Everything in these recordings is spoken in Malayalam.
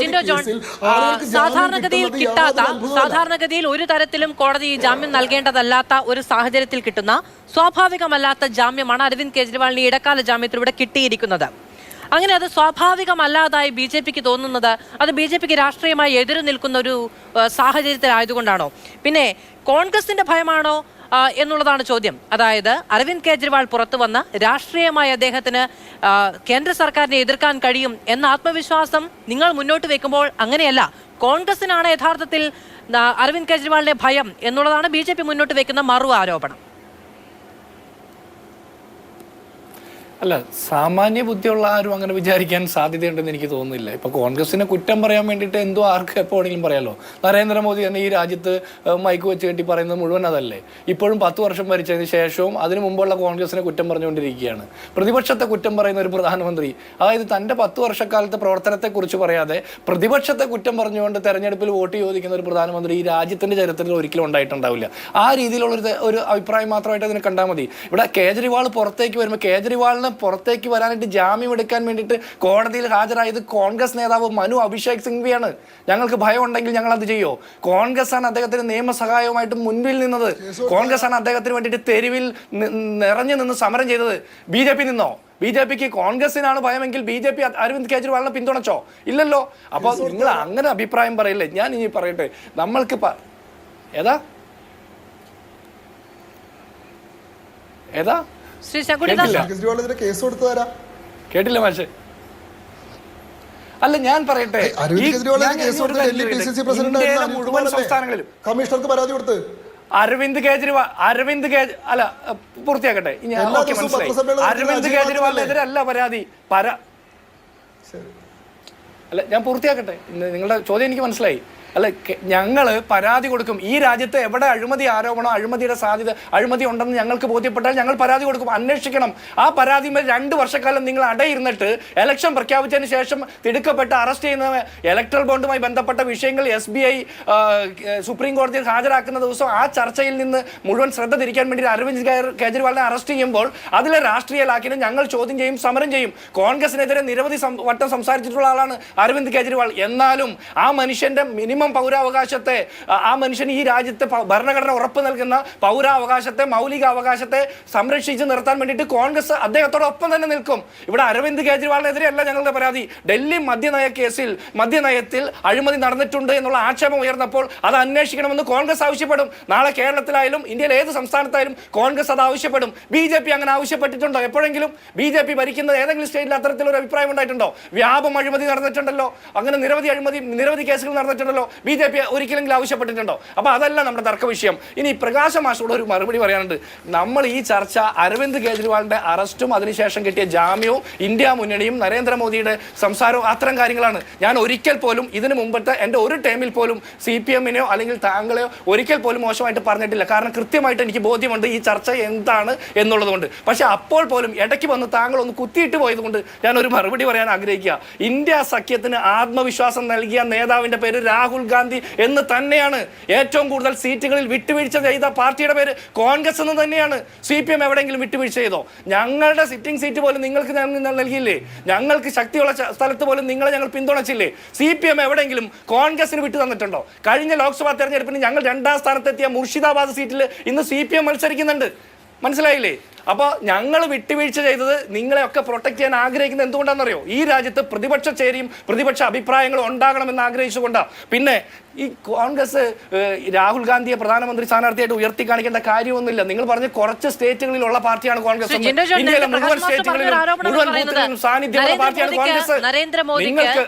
ജിൻഡോ ജോൺ സാധാരണഗതിയിൽ കിട്ടാത്ത സാധാരണഗതിയിൽ ഒരു തരത്തിലും കോടതി ജാമ്യം നൽകേണ്ടതല്ലാത്ത ഒരു സാഹചര്യത്തിൽ കിട്ടുന്ന സ്വാഭാവികമല്ലാത്ത ജാമ്യമാണ് അരവിന്ദ് കെജ്രിവാളിന് ഇടക്കാല ജാമ്യത്തിലൂടെ കിട്ടിയിരിക്കുന്നത്. അങ്ങനെ അത് സ്വാഭാവികമല്ലാതായി ബി ജെ പിക്ക് തോന്നുന്നത് അത് ബി ജെ പിക്ക് രാഷ്ട്രീയമായി എതിരു നിൽക്കുന്ന ഒരു സാഹചര്യത്തിലായതുകൊണ്ടാണോ? പിന്നെ കോൺഗ്രസിന്റെ ഭയമാണോ? എന്നുള്ളതാണ് ചോദ്യം. അതായത് അരവിന്ദ് കെജ്രിവാൾ പുറത്തു വന്ന രാഷ്ട്രീയമായ അദ്ദേഹത്തിന് കേന്ദ്ര സർക്കാരിനെ എതിർക്കാൻ കഴിയും എന്ന ആത്മവിശ്വാസം നിങ്ങൾ മുന്നോട്ട് വെക്കുമ്പോൾ അങ്ങനെയല്ല. കോൺഗ്രസിനാണ് യഥാർത്ഥത്തിൽ അരവിന്ദ് കെജ്രിവാളിന്റെ ഭയം എന്നുള്ളതാണ് ബി മുന്നോട്ട് വെക്കുന്ന മറു ആരോപണം. അല്ല സാമാന്യ ബുദ്ധിയുള്ള ആരും അങ്ങനെ വിചാരിക്കാൻ സാധ്യതയുണ്ടെന്ന് എനിക്ക് തോന്നുന്നില്ല. ഇപ്പൊ കോൺഗ്രസിനെ കുറ്റം പറയാൻ വേണ്ടിയിട്ട് എന്തോ ആർക്കും എപ്പോ വേണമെങ്കിലും പറയാലോ? നരേന്ദ്രമോദി തന്നെ ഈ രാജ്യത്ത് മൈക്ക് വെച്ച് കെട്ടി പറയുന്നത് മുഴുവൻ അതല്ലേ? ഇപ്പോഴും പത്ത് വർഷം ഭരിച്ചതിന് ശേഷവും അതിനു മുമ്പുള്ള കോൺഗ്രസിനെ കുറ്റം പറഞ്ഞുകൊണ്ടിരിക്കുകയാണ്. പ്രതിപക്ഷത്തെ കുറ്റം പറയുന്ന ഒരു പ്രധാനമന്ത്രി അതായത് തന്റെ പത്ത് വർഷക്കാലത്തെ പ്രവർത്തനത്തെ കുറിച്ച് പറയാതെ പ്രതിപക്ഷത്തെ കുറ്റം പറഞ്ഞുകൊണ്ട് തെരഞ്ഞെടുപ്പിൽ വോട്ട് ചോദിക്കുന്ന ഒരു പ്രധാനമന്ത്രി ഈ രാജ്യത്തിന്റെ ചരിത്രത്തിൽ ഒരിക്കലും ഉണ്ടായിട്ടുണ്ടാവില്ല. ആ രീതിയിലുള്ള ഒരു അഭിപ്രായം മാത്രമായിട്ട് അതിനെ കണ്ടാൽ മതി. ഇവിടെ കേജ്രിവാൾ പുറത്തേക്ക് വരുമ്പോൾ കേജ്രിവാളിനെ പുറത്തേക്ക് വരാനായിട്ട് ജാമ്യം എടുക്കാൻ വേണ്ടിയിട്ട് കോടതിയിൽ ഹാജരായത് കോൺഗ്രസ് നേതാവ് മനു അഭിഷേക് സിംഗ്വിയാണ്. ഞങ്ങൾക്ക് ഭയം ഉണ്ടെങ്കിൽ ഞങ്ങൾ അത് ചെയ്യോ? കോൺഗ്രസ് ആണ് അദ്ദേഹത്തിന് നിയമസഹായവുമായിട്ട് മുൻപിൽ നിന്നത്. കോൺഗ്രസ് ആണ് അദ്ദേഹത്തിന് വേണ്ടിയിട്ട് തെരുവിൽ നിറഞ്ഞു നിന്ന് സമരം ചെയ്തത്. ബി ജെ പി നിന്നോ? ബി ജെ പിക്ക് കോൺഗ്രസിനാണ് ഭയമെങ്കിൽ ബി ജെ പി അരവിന്ദ് കെജ്രിവാളിനെ പിന്തുണച്ചോ? ഇല്ലല്ലോ. അപ്പോൾ നിങ്ങൾ അങ്ങനെ അഭിപ്രായം പറയില്ലേ? ഞാൻ ഇനി പറയട്ടെ. നമ്മൾക്ക് ഏതാ? ഏതാ? ശ്രീ. കേസ് കൊടുത്തു തരാം കേട്ടില്ല മാഷെ. അല്ല ഞാൻ പറയട്ടെ. അരവിന്ദ് കേസ് കൊടുത്ത ഒരു Delhi P C C president ഇന്ത്യയിലെ ആയിരുന്ന മുഴുവൻ സംസ്ഥാനങ്ങളിലും. കമ്മീഷണർക്ക് പരാതി കൊടുത്ത്. അരവിന്ദ് കേജ്രിവാൾ അരവിന്ദ് കേജ് അല്ല പൂർത്തിയാക്കട്ടെ. അരവിന്ദ് കേജ്രിവാളിനെതിരെ അല്ല പരാതി. പര അല്ല ഞാൻ പൂർത്തിയാക്കട്ടെ. നിങ്ങളുടെ ചോദ്യം എനിക്ക് മനസ്സിലായി. അല്ല ഞങ്ങൾ പരാതി കൊടുക്കും. ഈ രാജ്യത്ത് എവിടെ അഴിമതി ആരോപണം അഴിമതിയുടെ സാധ്യത അഴിമതി ഉണ്ടെന്ന് ഞങ്ങൾക്ക് ബോധ്യപ്പെട്ടാൽ ഞങ്ങൾ പരാതി കൊടുക്കും. അന്വേഷിക്കണം. ആ പരാതിമേൽ രണ്ട് വർഷക്കാലം നിങ്ങൾ അടയിരുന്നിട്ട് ഇലക്ഷൻ പ്രഖ്യാപിച്ചതിന് ശേഷം തിടുക്കപ്പെട്ട് അറസ്റ്റ് ചെയ്യുന്ന ഇലക്ട്രൽ ബോണ്ടുമായി ബന്ധപ്പെട്ട വിഷയങ്ങൾ എസ് ബി ഐ സുപ്രീം കോടതിയിൽ ഹാജരാക്കുന്ന ദിവസം ആ ചർച്ചയിൽ നിന്ന് മുഴുവൻ ശ്രദ്ധ തിരിക്കാൻ വേണ്ടി അരവിന്ദ് കെജ്രിവാളിനെ അറസ്റ്റ് ചെയ്യുമ്പോൾ അതിലെ രാഷ്ട്രീയ ലാക്കിനെ ഞങ്ങൾ ചോദ്യം ചെയ്യും സമരം ചെയ്യും. കോൺഗ്രസിനെതിരെ നിരവധി വട്ടം സംസാരിച്ചിട്ടുള്ള ആളാണ് അരവിന്ദ് കെജ്രിവാൾ. എന്നാലും ആ മനുഷ്യന്റെ മിനിമം പൗരാവകാശത്തെ ആ- മനുഷ്യന് ഈ രാജ്യത്തെ ഭരണഘടന ഉറപ്പ് നൽകുന്ന പൗരാവകാശത്തെ മൗലിക അവകാശത്തെ സംരക്ഷിച്ച് നിർത്താൻ വേണ്ടിയിട്ട് കോൺഗ്രസ് അദ്ദേഹത്തോടൊപ്പം തന്നെ നിൽക്കും. ഇവിടെ അരവിന്ദ് കേജ്രിവാളിനെതിരെയല്ല ഞങ്ങളുടെ പരാതി. ഡൽഹി മദ്യനയ കേസിൽ മദ്യനയത്തിൽ അഴിമതി നടന്നിട്ടുണ്ട് എന്നുള്ള ആക്ഷേപം ഉയർന്നപ്പോൾ അത് അന്വേഷിക്കണമെന്ന് കോൺഗ്രസ് ആവശ്യപ്പെടും. നാളെ കേരളത്തിലായാലും ഇന്ത്യയിലെ ഏത് സംസ്ഥാനത്തായാലും കോൺഗ്രസ് അത് ആവശ്യപ്പെടും. ബി ജെ പി അങ്ങനെ ആവശ്യപ്പെട്ടിട്ടുണ്ടോ? എപ്പോഴെങ്കിലും ബി ജെ പി ഭരിക്കുന്ന ഏതെങ്കിലും സ്റ്റേറ്റിൽ അത്തരത്തിലൊരു അഭിപ്രായം ഉണ്ടായിട്ടുണ്ടോ? വ്യാപം അഴിമതി നടന്നിട്ടുണ്ടല്ലോ. അങ്ങനെ നിരവധി അഴിമതി നിരവധി കേസുകൾ നടന്നിട്ടുണ്ടല്ലോ. ബി ജെ പി ഒരിക്കലെങ്കിലും ആവശ്യപ്പെട്ടിട്ടുണ്ടോ? അപ്പൊ അതല്ല നമ്മുടെ തർക്ക വിഷയം ഇനി പ്രകാശ മാഷോട് ഒരു മറുപടി പറയാനുണ്ട്. നമ്മൾ ഈ ചർച്ച അരവിന്ദ് കേജ്രിവാളിന്റെ അറസ്റ്റും അതിനുശേഷം കിട്ടിയ ജാമ്യവും ഇന്ത്യ മുന്നണിയും നരേന്ദ്രമോദിയുടെ സംസാരവും അത്തരം കാര്യങ്ങളാണ്. ഞാൻ ഒരിക്കൽ പോലും ഇതിനു മുമ്പത്തെ എന്റെ ഒരു ടൈമിൽ പോലും സി പി എമ്മിനെയോ അല്ലെങ്കിൽ താങ്കളെയോ ഒരിക്കൽ പോലും മോശമായിട്ട് പറഞ്ഞിട്ടില്ല. കാരണം കൃത്യമായിട്ട് എനിക്ക് ബോധ്യമുണ്ട് ഈ ചർച്ച എന്താണ് എന്നുള്ളതുകൊണ്ട്. പക്ഷേ അപ്പോൾ പോലും ഇടയ്ക്ക് വന്ന് താങ്കൾ ഒന്ന് കുത്തിയിട്ട് പോയതുകൊണ്ട് ഞാൻ ഒരു മറുപടി പറയാൻ ആഗ്രഹിക്കുക. ഇന്ത്യ സഖ്യത്തിന് ആത്മവിശ്വാസം നൽകിയ നേതാവിന്റെ പേര് രാഹുൽ ഗാന്ധി എന്ന് തന്നെയാണ് ഏറ്റവും കൂടുതൽ സീറ്റുകളിൽ വിട്ടുവീഴ്ച ചെയ്ത പാർട്ടിയുടെ പേര് കോൺഗ്രസ് എന്ന് തന്നെയാണ്. സി പി എം എവിടെയെങ്കിലും വിട്ടുവീഴ്ച ചെയ്തോ? ഞങ്ങളുടെ സിറ്റിംഗ് സീറ്റ് പോലും നിങ്ങൾക്ക് നൽകിയില്ലേ? ഞങ്ങൾക്ക് ശക്തിയുള്ള സ്ഥലത്ത് പോലും നിങ്ങളെ ഞങ്ങൾ പിന്തുണച്ചില്ലേ? സി പി എം എവിടെയെങ്കിലും കോൺഗ്രസിന് വിട്ടു തന്നിട്ടുണ്ടോ? കഴിഞ്ഞ ലോക്സഭാ തെരഞ്ഞെടുപ്പിന് ഞങ്ങൾ രണ്ടാം സ്ഥാനത്തെത്തിയ മുർഷിദാബാദ് സീറ്റിൽ ഇന്ന് സി പി എം മത്സരിക്കുന്നുണ്ട്. മനസ്സിലായില്ലേ? അപ്പോൾ ഞങ്ങൾ വിട്ടുവീഴ്ച ചെയ്തത് നിങ്ങളെയൊക്കെ പ്രൊട്ടക്ട് ചെയ്യാൻ ആഗ്രഹിക്കുന്നത് എന്തുകൊണ്ടാണെന്നറിയോ? ഈ രാജ്യത്ത് പ്രതിപക്ഷ ചേരിയും പ്രതിപക്ഷ അഭിപ്രായങ്ങളും ഉണ്ടാകണമെന്ന് ആഗ്രഹിച്ചുകൊണ്ടാണ് പിന്നെ ഈ കോൺഗ്രസ് രാഹുൽ ഗാന്ധിയെ പ്രധാനമന്ത്രി സ്ഥാനാർത്ഥിയായിട്ട് ഉയർത്തി കാണിക്കേണ്ട കാര്യമൊന്നുമില്ല. നിങ്ങൾ പറഞ്ഞ കുറച്ച് സ്റ്റേറ്റുകളിലുള്ള പാർട്ടിയാണ് കോൺഗ്രസ്. ഇന്ത്യയിലെ മുഴുവൻ സ്റ്റേറ്റുകളിലും മുഴുവൻ സാന്നിധ്യമുള്ള പാർട്ടിയാണ് കോൺഗ്രസ്. നിങ്ങൾക്ക്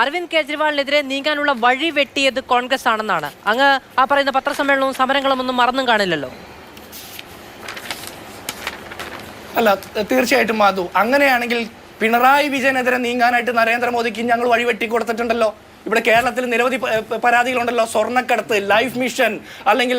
അരവിന്ദ് കെജ്രിവാളിനെതിരെ നീങ്ങാനുള്ള വഴി വെട്ടിയത് കോൺഗ്രസ് ആണെന്നാണ്. അങ്ങ് ആ പറയുന്ന പത്രസമ്മേളനവും സമരങ്ങളും ഒന്നും മറന്നും കാണില്ലല്ലോ. അല്ല തീർച്ചയായിട്ടും മാധു. അങ്ങനെയാണെങ്കിൽ പിണറായി വിജയനെതിരെ നീങ്ങാനായിട്ട് നരേന്ദ്രമോദിക്ക് ഞങ്ങൾ വഴിവെട്ടി കൊടുത്തിട്ടുണ്ടല്ലോ. ഇവിടെ കേരളത്തിൽ നിരവധി പരാതികളുണ്ടല്ലോ. സ്വർണക്കടത്ത് ലൈഫ് മിഷൻ അല്ലെങ്കിൽ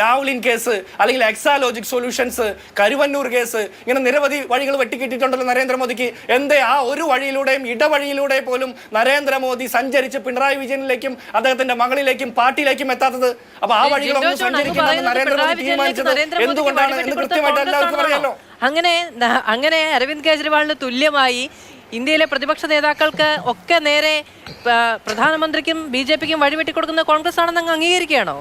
ലാവ്ലിൻ കേസ് അല്ലെങ്കിൽ എക്സാലോജിക് സൊല്യൂഷൻസ് കരുവന്നൂർ കേസ് ഇങ്ങനെ നിരവധി വഴികൾ വെട്ടിക്കിട്ടിട്ടുണ്ടല്ലോ നരേന്ദ്രമോദിക്ക്. എന്തേ ആ ഒരു വഴിയിലൂടെയും ഇടവഴിയിലൂടെ പോലും നരേന്ദ്രമോദി സഞ്ചരിച്ച് പിണറായി വിജയനിലേക്കും അദ്ദേഹത്തിന്റെ മകളിലേക്കും പാർട്ടിയിലേക്കും എത്താത്തത്? അപ്പൊ ആ വഴികളൊന്നും പിണറായി നരേന്ദ്രമോദി തീരുമാനിച്ചത്. എന്തുകൊണ്ടാണ്? എന്ന് കൃത്യമായിട്ട് എല്ലാവർക്കും പറയാമല്ലോ അറിയാലോ? അങ്ങനെ അങ്ങനെ അരവിന്ദ് കെജ്രിവാളിന് തുല്യമായി ഇന്ത്യയിലെ പ്രതിപക്ഷ നേതാക്കൾക്ക് ഒക്കെ നേരെ പ്രധാനമന്ത്രിക്കും ബി ജെ പിക്കും വഴിവെട്ടിക്കൊടുക്കുന്ന കോൺഗ്രസ് ആണെന്ന് അങ്ങ് അംഗീകരിക്കുകയാണോ?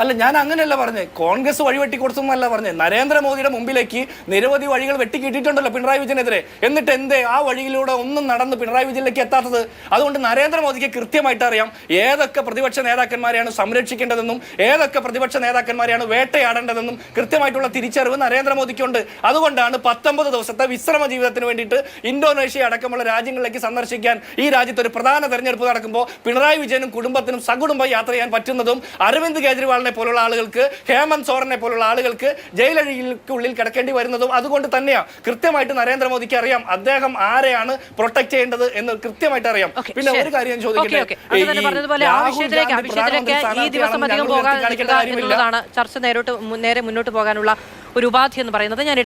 അല്ല ഞാൻ അങ്ങനെയല്ല പറഞ്ഞത് കോൺഗ്രസ് വഴി വെട്ടിക്കൊടുത്തെന്നല്ല പറഞ്ഞത് നരേന്ദ്രമോദിയുടെ മുമ്പിലേക്ക് നിരവധി വഴികൾ വെട്ടിക്കിട്ടിട്ടുണ്ടല്ലോ പിണറായി വിജയനെതിരെ. എന്നിട്ട് എന്തേ ആ വഴിയിലൂടെ ഒന്നും നടന്ന് പിണറായി വിജയനിലേക്ക് എത്താത്തത്? അതുകൊണ്ട് നരേന്ദ്രമോദിക്ക് കൃത്യമായിട്ട് അറിയാം ഏതൊക്കെ പ്രതിപക്ഷ നേതാക്കന്മാരെയാണ് സംരക്ഷിക്കേണ്ടതെന്നും ഏതൊക്കെ പ്രതിപക്ഷ നേതാക്കന്മാരെയാണ് വേട്ടയാടേണ്ടതെന്നും കൃത്യമായിട്ടുള്ള തിരിച്ചറിവ് നരേന്ദ്രമോദിക്കുണ്ട്. അതുകൊണ്ടാണ് പത്തൊമ്പത് ദിവസത്തെ വിശ്രമ ജീവിതത്തിന് വേണ്ടിയിട്ട് ഇന്തോനേഷ്യ അടക്കമുള്ള രാജ്യങ്ങളിലേക്ക് സന്ദർശിക്കാൻ ഈ രാജ്യത്ത് ഒരു പ്രധാന തെരഞ്ഞെടുപ്പ് നടക്കുമ്പോൾ പിണറായി വിജയനും കുടുംബത്തിനും സകുടുംബം യാത്ര ചെയ്യാൻ പറ്റുന്നതും അരവിന്ദ് കെജ്രിവാളിനെ പോലുള്ള ആളുകൾക്ക് ഹേമന്ത് സോറനെ പോലുള്ള ആളുകൾക്ക് ജയിലഴിക്കുള്ളിൽ കിടക്കേണ്ടി വരുന്നതും അതുകൊണ്ട് തന്നെയാണ് കൃത്യമായിട്ട് നരേന്ദ്രമോദിക്ക് അറിയാം അദ്ദേഹം ആരെയാണ് പ്രൊട്ടക്ട് ചെയ്യേണ്ടത് എന്ന് കൃത്യമായിട്ട് അറിയാം. പിന്നെ ഒരു കാര്യം ചോദിക്കട്ടെ? ചർച്ച നേരിട്ട് നേരെ മുന്നോട്ട് പോകാനുള്ള ഒരു ഉപാധി എന്ന് പറയുന്നത്. ഞാൻ